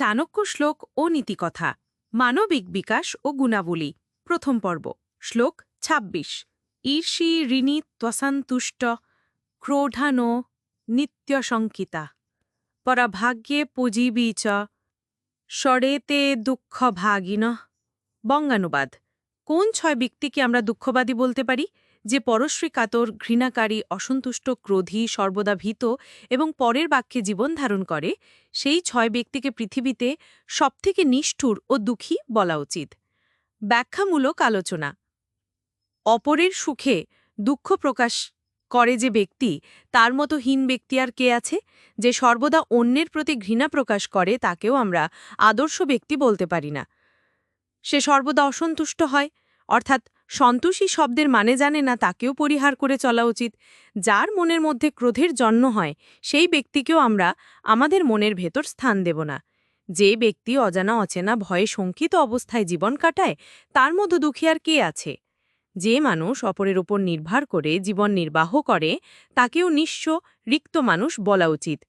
চাণক্য শ্লোক ও নীতিকথা, মানবিক বিকাশ ও গুণাবলী, প্রথম পর্ব, শ্লোক ২৬ ঈর্ষি ঋণী ত্বসন্তুষ্ট, ক্রোধানো নিত্যশঙ্কিতা, পরাভাগ্যে পুজীবী চ ষড়েতে দুঃখভাগিন, বঙ্গানুবাদ। কোন ছয় ব্যক্তিকে আমরা দুঃখবাদী বলতে পারি? যে পরশ্রী কাতর, ঘৃণাকারী, অসন্তুষ্ট, ক্রোধী, সর্বদা ভীত এবং পরের বাক্যে জীবন ধারণ করে, সেই ছয় ব্যক্তিকে পৃথিবীতে সবথেকে নিষ্ঠুর ও দুঃখী বলা উচিত। ব্যাখ্যামূলক আলোচনা। অপরের সুখে দুঃখ প্রকাশ করে যে ব্যক্তি, তার মতো হীন ব্যক্তি আর কে আছে? যে সর্বদা অন্যের প্রতি ঘৃণা প্রকাশ করে, তাকেও আমরা আদর্শ ব্যক্তি বলতে পারি না। সে সর্বদা অসন্তুষ্ট হয়, অর্থাৎ সন্তোষী শব্দের মানে জানে না তাকেও পরিহার করে চলা উচিত। যার মনের মধ্যে ক্রোধের জন্ম হয়, সেই ব্যক্তিকেও আমরা আমাদের মনের ভেতর স্থান দেব না। যে ব্যক্তি অজানা অচেনা ভয়ে শঙ্কিত অবস্থায় জীবন কাটায়, তার মধ্যে দুঃখী আর কে আছে? যে মানুষ অপরের উপর নির্ভর করে জীবন নির্বাহ করে, তাকেও নিঃস্ব, রিক্ত মানুষ বলা উচিত।